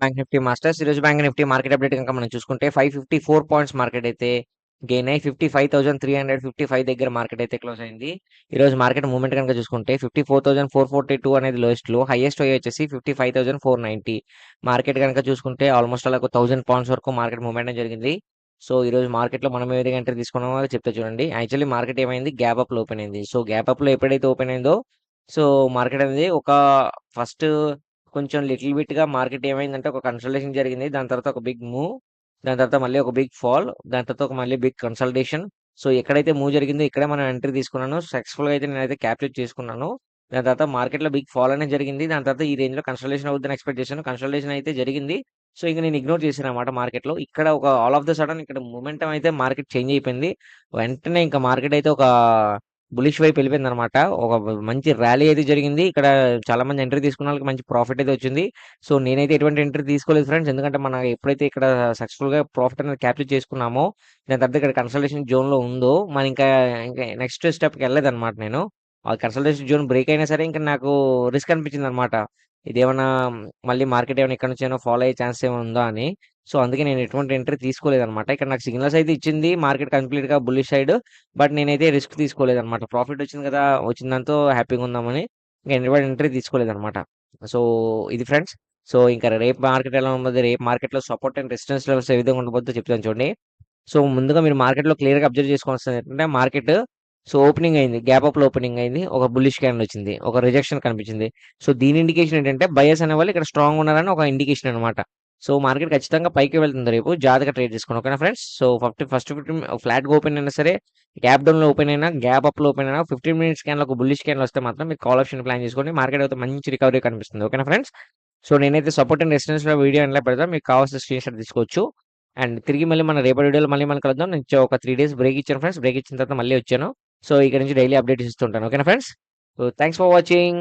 Bank Nifty masters ఈరోజు bank Nifty market update కనుక మనం చూసుకుంటే five fifty four points market అయితే గెయిన్ అయ్యి fifty five thousand three hundred fifty five దగ్గర మార్కెట్ అయితే క్లోజ్ అయింది. ఈ రోజు మార్కెట్ మూవ్మెంట్ కనుక చూసుకుంటే fifty four thousand four forty two అనేది లోయెస్ట్లో హైయెస్ట్ అయ్యి వచ్చేసి fifty five thousand four ninety market కనుక చూసుకుంటే ఆల్మోస్ట్ అలా ఒక థౌసండ్ పాయింట్స్ వరకు మార్కెట్ మూవ్మెంట్ జరిగింది. సో ఈ రోజు మార్కెట్లో మనం ఏదైనా ఎంటర్ తీసుకున్నామో చెప్తే చూడండి. యాక్చువల్లీ మార్కెట్ ఏమైంది? గ్యాప్ అప్లో ఓపెన్ అయింది. సో గ్యాప్ అప్లో ఎప్పుడైతే ఓపెన్ అయిందో సో మార్కెట్ అనేది ఒక ఫస్ట్ కొంచెం లిటిల్ బిట్గా మార్కెట్ ఏమైందంటే ఒక కన్సల్టేషన్ జరిగింది. దాని తర్వాత ఒక బిగ్ మూవ్ దాని తర్వాత మళ్ళీ ఒక బిగ్ ఫాల్ దాని తర్వాత ఒక మళ్ళీ బిగ్ కన్సల్టేషన్. సో ఎక్కడైతే మూవ్ జరిగిందో ఇక్కడే మనం ఎంట్రీ తీసుకున్నాను. సక్సెస్ఫుల్గా అయితే నేనైతే క్యాప్చర్ చేసుకున్నాను. దాని తర్వాత మార్కెట్లో బిగ్ ఫాల్ అనేది జరిగింది. దాని తర్వాత ఈ రేంజ్లో కన్సల్టేషన్ అవుతుందని ఎక్స్పెక్ట్ చేశాను. కన్సల్టేషన్ అయితే జరిగింది. సో ఇక నేను ఇగ్నోర్ చేశాను అనమాట మార్కెట్లో ఇక్కడ ఒక ఆల్ ఆఫ్ ద సడన్ ఇక్కడ మూమెంటం అయితే మార్కెట్ చేంజ్ అయిపోయింది. వెంటనే ఇంకా మార్కెట్ అయితే ఒక బులిష్ వైపు వెళ్ళిపోయింది అనమాట ఒక మంచి ర్యాలీ అయితే జరిగింది. ఇక్కడ చాలా మంది ఎంట్రీ తీసుకున్న వాళ్ళకి మంచి ప్రాఫిట్ అయితే వచ్చింది. సో నేనైతే ఎటువంటి ఎంట్రీ తీసుకోలేదు ఫ్రెండ్స్. ఎందుకంటే మనం ఎప్పుడైతే ఇక్కడ సక్సెస్ఫుల్గా ప్రాఫిట్ అనేది క్యాప్చర్ చేసుకున్నామో దాని తర్వాత ఇక్కడ కన్సల్టేషన్ జోన్లో ఉందో మన ఇంకా ఇంకా నెక్స్ట్ స్టెప్కి వెళ్ళలేదు అనమాట నేను. ఆ కన్సల్టేషన్ జోన్ బ్రేక్ అయినా సరే ఇంకా నాకు రిస్క్ అనిపించింది అనమాట ఇదేమన్నా మళ్ళీ మార్కెట్ ఏమైనా ఇక్కడ నుంచి ఏమైనా ఫాలో అయ్యే ఛాన్స్ ఏమైనా ఉందా అని. సో అందుకే నేను ఎటువంటి ఎంట్రీ తీసుకోలేదు అనమాట ఇక్కడ నాకు సిగ్నల్స్ అయితే ఇచ్చింది మార్కెట్ కంప్లీట్గా బుల్లిష్ సైడ్ బట్ నేనైతే రిస్క్ తీసుకోలేదు అనమాట ప్రాఫిట్ వచ్చింది కదా వచ్చిన దాంతో హ్యాపీగా ఉందామని ఇంకా ఎటువంటి ఎంట్రీ తీసుకోలేదు అనమాట సో ఇది ఫ్రెండ్స్. సో ఇంకా రేపు మార్కెట్ ఎలా ఉండదు రేపు మార్కెట్లో సపోర్ట్ అండ్ రెసిస్టెన్స్ లెవెల్స్ ఏ విధంగా ఉండబోద్దో చెప్తాను చూడండి. సో ముందుగా మీరు మార్కెట్లో క్లియర్గా అబ్జర్వ్ చేసుకోవాల్సింది ఏంటంటే మార్కెట్ సో ఓపెనింగ్ అయింది. గ్యాప్ అప్లో ఓపెనింగ్ అయింది. ఒక బుల్లిష్ క్యాండిల్ వచ్చింది. ఒక రిజెక్షన్ కనిపించింది. సో దీని ఇండికేషన్ ఏంటంటే బయస్ అనే వాళ్ళు ఇక్కడ స్ట్రాంగ్ ఉన్నారని ఒక ఇండికేషన్ అనమాట సో మార్కెట్ ఖచ్చితంగా పైకి వెళ్తుంది రేపు. జాగ్రత్తగా ట్రేడ్ చేసుకోండి. ఓకేనా friends? So fifty first fifty flat open అయినా సరే గ్యాప్ డౌన్లో ఓపెన్ అయినా గ్యాప్ అప్లో ఓపెన్ అయినా ఫిఫ్టీన్ మినిట్స్ క్యాన్లో ఒక బుల్లిష్ క్యాన్ వస్తే మాత్రం మీకు కాల్ ఆప్షన్ ప్లాన్ చేసుకోండి. మార్కెట్ అయితే మంచి రికవరీ కనిపిస్తుంది. ఓకేనా ఫ్రెండ్స్? సో నేనైతే సపోర్ట్ అండ్ రెసిడెన్స్లో వీడియో ఎలా పెడతాను మీకు కావాల్సిన స్క్రీన్ షాట్ తీసుకోవచ్చు. అండ్ తిరిగి మళ్ళీ మన రేపటి వీడియోలో మళ్ళీ మనం కలుద్దాం. నేను ఒక త్రీ డేస్ బ్రేక్ ఇచ్చాను ఫ్రెండ్స్. బ్రేక్ ఇచ్చిన తర్వాత మళ్ళీ వచ్చాను. సో ఇక్కడ నుంచి డైలీ అప్డేట్స్ ఇస్తుంటాను ఓకేనా friends so thanks for watching